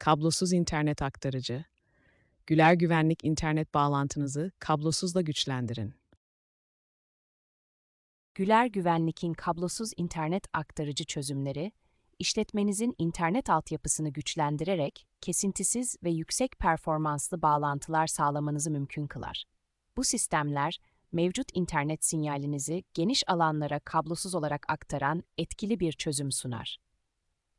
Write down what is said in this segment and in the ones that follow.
kablosuz internet aktarıcı. Güler Güvenlik internet bağlantınızı kablosuzla güçlendirin. Güler Güvenlik'in kablosuz internet aktarıcı çözümleri, işletmenizin internet altyapısını güçlendirerek kesintisiz ve yüksek performanslı bağlantılar sağlamanızı mümkün kılar. Bu sistemler, mevcut internet sinyalinizi geniş alanlara kablosuz olarak aktaran etkili bir çözüm sunar.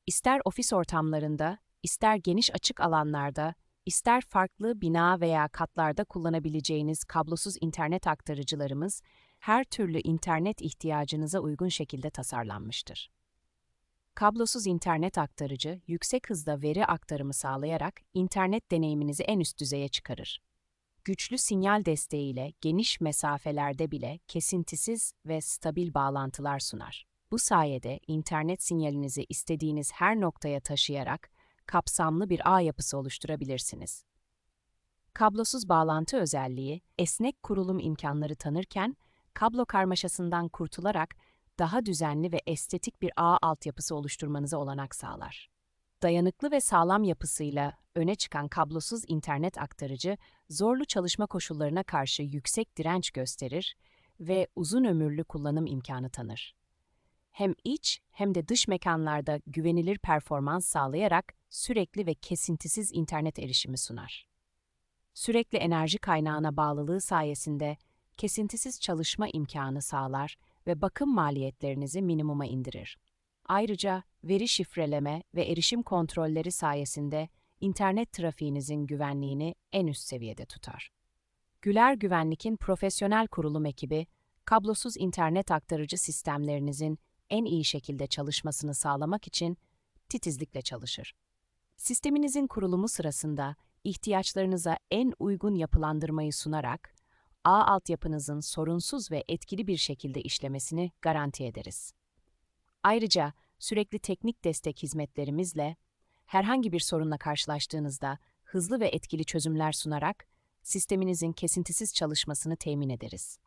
İster ofis ortamlarında, ister geniş açık alanlarda, ister farklı bina veya katlarda kullanabileceğiniz kablosuz internet aktarıcılarımız, her türlü internet ihtiyacınıza uygun şekilde tasarlanmıştır. Kablosuz internet aktarıcı, yüksek hızda veri aktarımı sağlayarak internet deneyiminizi en üst düzeye çıkarır. Güçlü sinyal desteğiyle geniş mesafelerde bile kesintisiz ve stabil bağlantılar sunar. Bu sayede internet sinyalinizi istediğiniz her noktaya taşıyarak kapsamlı bir ağ yapısı oluşturabilirsiniz. Kablosuz bağlantı özelliği, esnek kurulum imkanları tanırken, kablo karmaşasından kurtularak daha düzenli ve estetik bir ağ altyapısı oluşturmanıza olanak sağlar. Dayanıklı ve sağlam yapısıyla öne çıkan kablosuz internet aktarıcı, zorlu çalışma koşullarına karşı yüksek direnç gösterir ve uzun ömürlü kullanım imkanı tanır. Hem iç hem de dış mekanlarda güvenilir performans sağlayarak sürekli ve kesintisiz internet erişimi sunar. Sürekli enerji kaynağına bağlılığı sayesinde kesintisiz çalışma imkanı sağlar ve bakım maliyetlerinizi minimuma indirir. Ayrıca veri şifreleme ve erişim kontrolleri sayesinde internet trafiğinizin güvenliğini en üst seviyede tutar. Güler Güvenlik'in profesyonel kurulum ekibi, kablosuz internet aktarıcı sistemlerinizin en iyi şekilde çalışmasını sağlamak için titizlikle çalışır. Sisteminizin kurulumu sırasında ihtiyaçlarınıza en uygun yapılandırmayı sunarak ağ altyapınızın sorunsuz ve etkili bir şekilde işlemesini garanti ederiz. Ayrıca sürekli teknik destek hizmetlerimizle herhangi bir sorunla karşılaştığınızda hızlı ve etkili çözümler sunarak sisteminizin kesintisiz çalışmasını temin ederiz.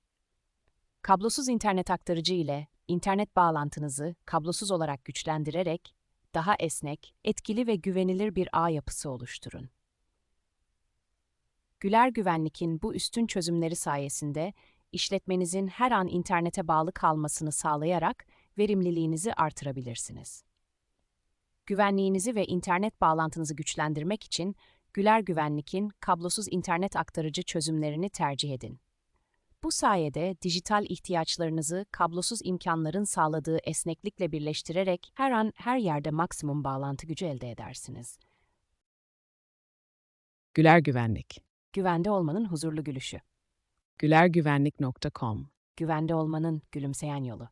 Kablosuz internet aktarıcı ile internet bağlantınızı kablosuz olarak güçlendirerek daha esnek, etkili ve güvenilir bir ağ yapısı oluşturun. Güler Güvenlik'in bu üstün çözümleri sayesinde işletmenizin her an internete bağlı kalmasını sağlayarak verimliliğinizi artırabilirsiniz. Güvenliğinizi ve internet bağlantınızı güçlendirmek için Güler Güvenlik'in kablosuz internet aktarıcı çözümlerini tercih edin. Bu sayede dijital ihtiyaçlarınızı kablosuz imkanların sağladığı esneklikle birleştirerek her an her yerde maksimum bağlantı gücü elde edersiniz. Güler Güvenlik. Güvende olmanın huzurlu gülüşü. gülergüvenlik.com Güvende olmanın gülümseyen yolu.